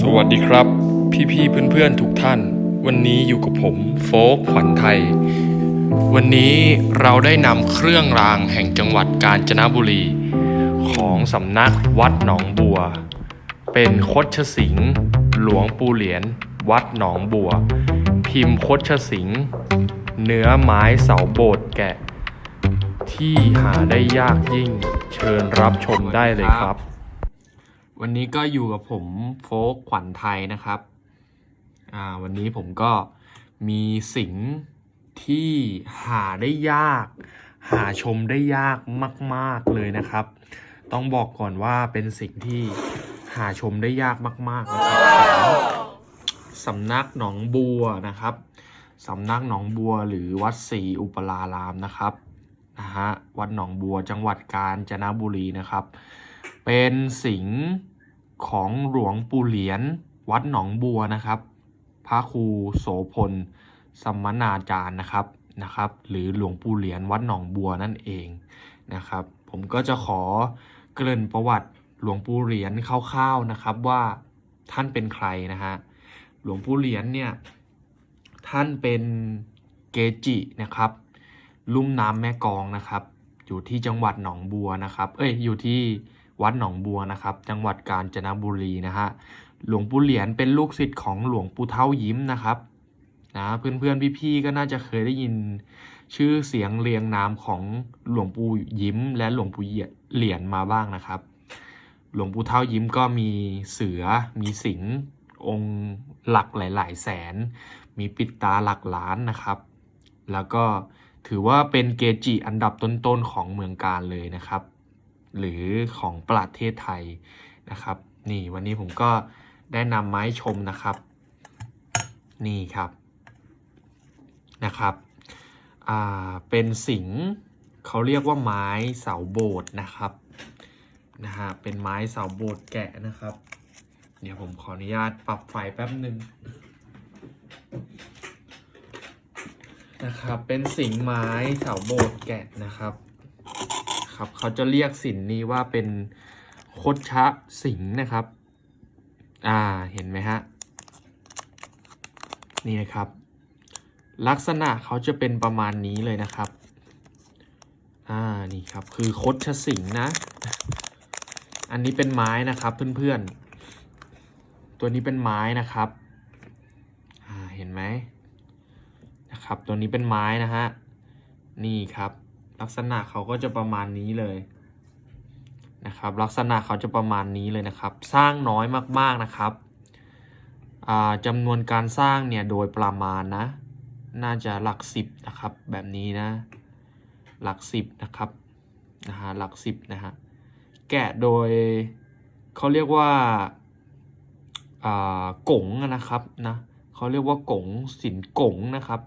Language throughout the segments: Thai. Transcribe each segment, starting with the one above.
สวัสดีครับ พี่ๆเพื่อนๆทุกท่าน วันนี้อยู่กับผมโฟกขวัญไทย วันนี้เราได้นำเครื่องรางแห่งจังหวัดกาญจนบุรี ของสำนักวัดหนองบัว เป็นคดชสิงห์หลวงปู่เหรียญวัดหนองบัว พิมพ์คดชสิงห์เนื้อไม้เสาโบสถ์แกะ ที่หาได้ยากยิ่งเชิญรับชมได้เลยครับ วันนี้ก็อยู่กับผมโฟกขวัญไทยนะครับ อ่า วันนี้ผมก็มีสิ่งที่หาได้ยาก หาชมได้ยากมาก ๆเลยนะครับ ต้องบอกก่อนว่าเป็นสิ่งที่หาชมได้ยากมาก ๆ นะครับสำนักหนองบัวนะครับสำนักหนองบัวหรือวัดศรีอุปรารามนะครับนะฮะวัดหนองบัวจังหวัดกาญจนบุรีนะครับ เป็นสิงของหลวงปู่เหรียญวัดหนองบัวนะครับ พระครูโสพลสมนาจารย์นะครับนะครับ หรือหลวงปู่เหรียญวัดหนองบัวนั่นเองนะครับ ผมก็จะขอเกริ่นประวัติหลวงปู่เหรียญคร่าวๆนะครับว่าท่านเป็นใครนะฮะหลวงปู่เหรียญเนี่ยท่านเป็นเกจินะครับ ลุ่มน้ำแม่กองนะครับ อยู่ที่จังหวัดหนองบัวนะครับ เอ้ยอยู่ที่ วัดหนองบัวนะครับ จังหวัดกาญจนบุรีนะฮะหลวงปู่เหรียญเป็นลูกศิษย์ของหลวงปู่เท่ายิ้มนะครับนะเพื่อนๆพี่ๆก็น่าจะเคยได้ยินชื่อเสียงเรียงนามของหลวงปู่ยิ้ม และหลวงปู่เหรียญมาบ้างนะครับ หลวงปู่เท่ายิ้มก็มีเสือมีสิงห์องค์หลักหลาย ๆ แสน มีปิดตาหลักล้านนะครับ แล้วก็ถือว่าเป็นเกจิอันดับต้นๆของเมืองการเลยนะครับ หรือของประเทศไทยนะครับ นี่วันนี้ผมก็ได้นำไม้ชมนะครับ นี่ครับนะครับอ่าเป็นสิงเขาเรียกว่าไม้เสาโบสถ์นะครับนะฮะเป็นไม้เสาโบสถ์แกะนะครับ เดี๋ยวผมขออนุญาตปรับไฟแป๊บหนึ่งนะครับเป็นสิงไม้เสาโบสถ์แกะนะครับ ครับ เขาจะเรียกสินนี้ว่าเป็นโคดชะสิงนะครับ อ่าเห็นไหมฮะนี่นะครับ ลักษณะเขาจะเป็นประมาณนี้เลยนะครับ อ่านี่ครับคือโคดชะสิงนะ อันนี้เป็นไม้นะครับเพื่อนๆ ตัวนี้เป็นไม้นะครับ อ่าเห็นไหมนะครับ ตัวนี้เป็นไม้นะฮะนี่ครับ ลักษณะเขาก็จะประมาณนี้เลยนะครับ ลักษณะเขาจะประมาณนี้เลยนะครับ สร้างน้อยมากๆนะครับจำนวนการสร้างเนี่ยโดยประมาณนะ น่าจะหลักสิบนะครับ แบบนี้นะ หลักสิบนะครับนะฮะหลักสิบนะฮะแกะโดยเขาเรียกว่าอ่ากงนะครับนะเขาเรียกว่ากงสินกงนะครับ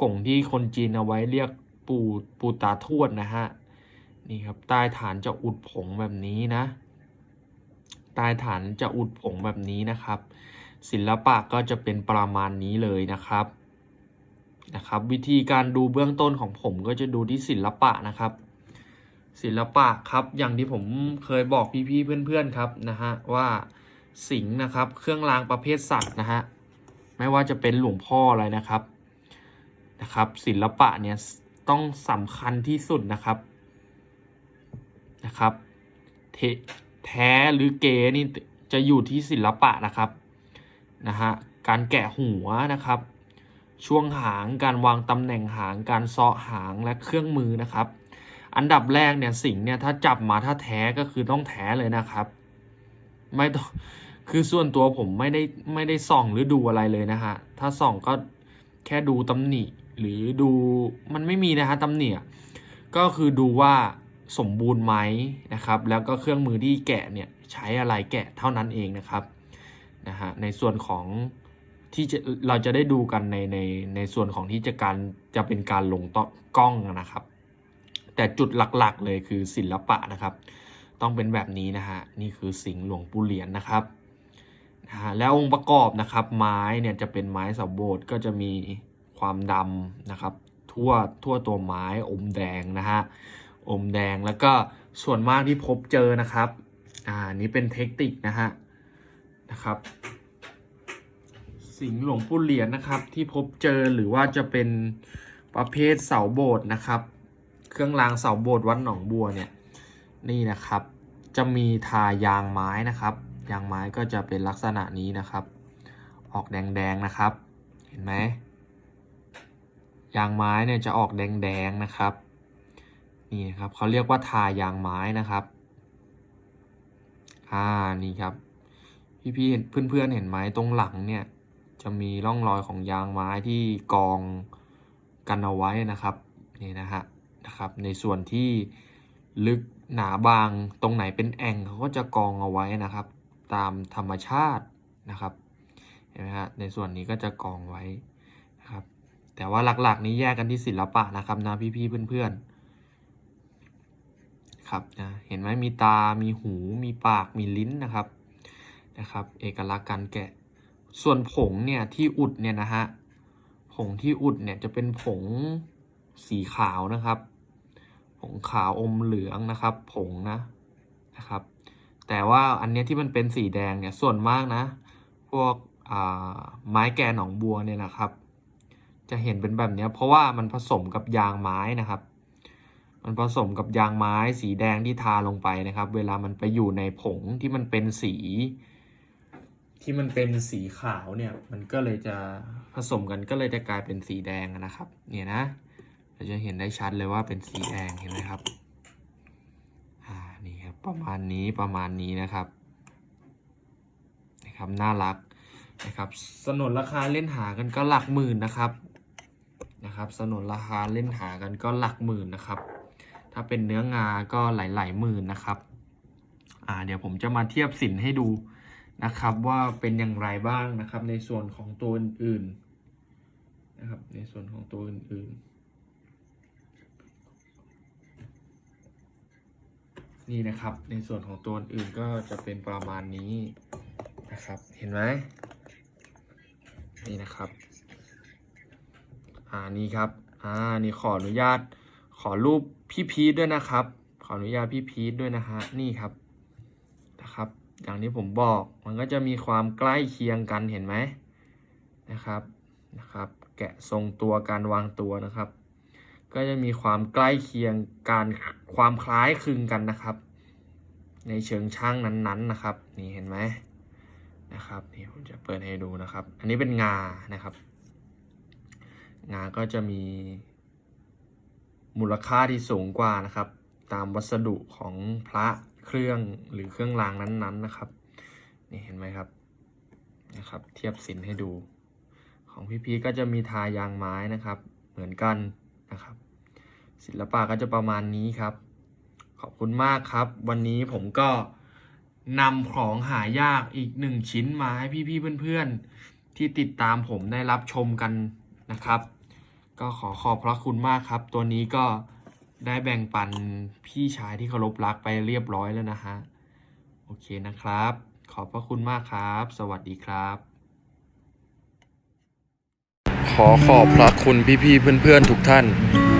กงที่คนจีนเอาไว้เรียก ปูปูตาทวดนะฮะนี่ครับใต้ฐานจะอุดผงแบบนี้นะใต้ฐานจะอุดผงแบบนี้นะครับ ศิลปะก็จะเป็นประมาณนี้เลยนะครับนะครับ วิธีการดูเบื้องต้นของผมก็จะดูที่ศิลปะนะครับ ศิลปะครับอย่างที่ผมเคยบอกพี่ๆเพื่อนๆครับนะฮะว่าสิงนะครับ เครื่องรางประเภทสัตว์นะฮะไม่ว่าจะเป็นหลวงพ่ออะไรนะครับนะครับ ศิลปะเนี่ย ต้องสำคัญที่สุดนะครับนะครับเทแท้หรือเกนี่จะอยู่ที่ศิลปะนะครับนะฮะการแกะหัวนะครับ ช่วงหางการวางตำแหน่งหางการเซาะหางและเครื่องมือนะครับ อันดับแรกเนี่ยสิ่งเนี่ยถ้าจับมาถ้าแท้ก็คือต้องแท้เลยนะครับ ไม่ต้องคือส่วนตัวผมไม่ได้ไม่ได้ส่องหรือดูอะไรเลยนะฮะถ้าส่องก็แค่ดูตำหนิ หรือดูมันไม่มีนะฮะตำหนิก็คือดูว่าสมบูรณ์ไหมนะครับ แล้วก็เครื่องมือที่แกะเนี่ยใช้อะไรแกะเท่านั้นเองนะครับนะฮะในส่วนของที่จะเราจะได้ดูกันในในในส่วนของที่จะการจะเป็นการลงต่อกล้องนะครับ แต่จุดหลักๆเลยคือศิลปะนะครับ ต้องเป็นแบบนี้นะฮะนี่คือสิงห์หลวงปู่เหรียญนะครับนะฮะแล้วองค์ประกอบนะครับ ไม้เนี่ยจะเป็นไม้เสาโบสถ์ก็จะมี ความดำนะครับ ทั่วทั่วตัวไม้อมแดงนะฮะอมแดงแล้วก็ส่วนมากที่พบเจอนะครับ อ่านี่เป็นเทคนิคนะฮะนะครับ สิงหลวงปู่เหรียญนะครับ ที่พบเจอหรือว่าจะเป็นประเภทเสาโบสถ์นะครับ เครื่องรางเสาโบสถ์วัดหนองบัวเนี่ยนี่นะครับ จะมีทายางไม้นะครับ ยางไม้ก็จะเป็นลักษณะนี้นะครับ ออกแดงๆนะครับ เห็นไหม ยางไม้เนี่ยจะออกแดงๆนะครับนี่ครับเขาเรียกว่าทายางไม้นะครับอ่านี่ครับพี่ๆเห็นเพื่อนๆเห็นไหมตรงหลังเนี่ยจะมีร่องรอยของยางไม้ที่กองกันเอาไว้นะครับนี่นะฮะนะครับ ในส่วนที่ลึกหนาบางตรงไหนเป็นแอ่งเขาก็จะกองเอาไว้นะครับ ตามธรรมชาตินะครับเห็นไหมฮะในส่วนนี้ก็จะกองไว้ แต่ว่าหลักๆ นี้แยกกันที่ศิลปะนะครับนะพี่ๆเพื่อนๆครับนะเห็นไหมมีตา มีหู มีปาก มีลิ้นนะครับนะครับ เอกลักษณ์การแกะ ส่วนผงเนี่ยที่อุดเนี่ยนะฮะผงที่อุดเนี่ยจะเป็นผงสีขาวนะครับ ผงขาวอมเหลืองนะครับ ผงนะนะครับ แต่ว่าอันเนี้ยที่มันเป็นสีแดงเนี่ยส่วนมากนะ พวกอ่าไม้แกะหนองบัวเนี่ยนะครับ จะเห็นเป็นแบบเนี้ยเพราะว่ามันผสมกับยางไม้นะครับ มันผสมกับยางไม้สีแดงที่ทาลงไปนะครับ เวลามันไปอยู่ในผงที่มันเป็นสี ที่มันเป็นสีขาวเนี่ย มันก็เลยจะผสมกันก็เลยจะกลายเป็นสีแดงนะครับ เนี่ยนะเราจะเห็นได้ชัดเลยว่าเป็นสีแดงเห็นไหมครับอ่านี่ครับประมาณนี้ประมาณนี้นะครับนะครับน่ารักนะครับสนนราคาเล่นหากันก็หลักหมื่นนะครับ นะครับ สนนราคาเล่นหากันก็หลักหมื่นนะครับ ถ้าเป็นเนื้องาก็หลายๆหมื่นนะครับ อ่าเดี๋ยวผมจะมาเทียบสินให้ดูนะครับว่าเป็นอย่างไรบ้างนะครับ ในส่วนของตัวอื่นๆนะครับ ในส่วนของตัวอื่นๆนี่นะครับในส่วนของตัวอื่นก็จะเป็นประมาณนี้นะครับ เห็นไหมนี่นะครับ อ่านี่ครับ อ่านี่ขออนุญาตขอรูปพี่พีทด้วยนะครับ ขออนุญาตพี่พีทด้วยนะฮะนี่ครับนะครับ อย่างที่ผมบอกมันก็จะมีความใกล้เคียงกันเห็นไหมนะครับนะครับ แกะทรงตัวการวางตัวนะครับ ก็จะมีความใกล้เคียงการความคล้ายคลึงกันนะครับ ในเชิงช่างนั้นๆนะครับ นี่เห็นไหมนะครับนี่ผมจะเปิดให้ดูนะครับ อันนี้เป็นงานะครับ งาก็จะมีมูลค่าที่สูงกว่านะครับ ตามวัสดุของพระเครื่องหรือเครื่องรางนั้นๆนะครับ นี่เห็นไหมครับนะครับ เทียบสินให้ดู ของพี่พีก็จะมีทายางไม้นะครับ เหมือนกันนะครับ ศิลปะก็จะประมาณนี้ครับ ขอบคุณมากครับ วันนี้ผมก็นำของหายากอีกหนึ่งชิ้นมาให้พี่ๆเพื่อนๆที่ติดตามผมได้รับชมกันนะครับ ก็ขอขอบพระคุณมากครับ ตัวนี้ก็ได้แบ่งปันพี่ชายที่เคารพรักไปเรียบร้อยแล้วนะฮะ โอเคนะครับ ขอบพระคุณมากครับ สวัสดีครับ ขอขอบพระคุณพี่ๆเพื่อนๆทุกท่าน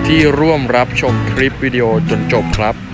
ที่ร่วมรับชมคลิปวิดีโอจนจบครับ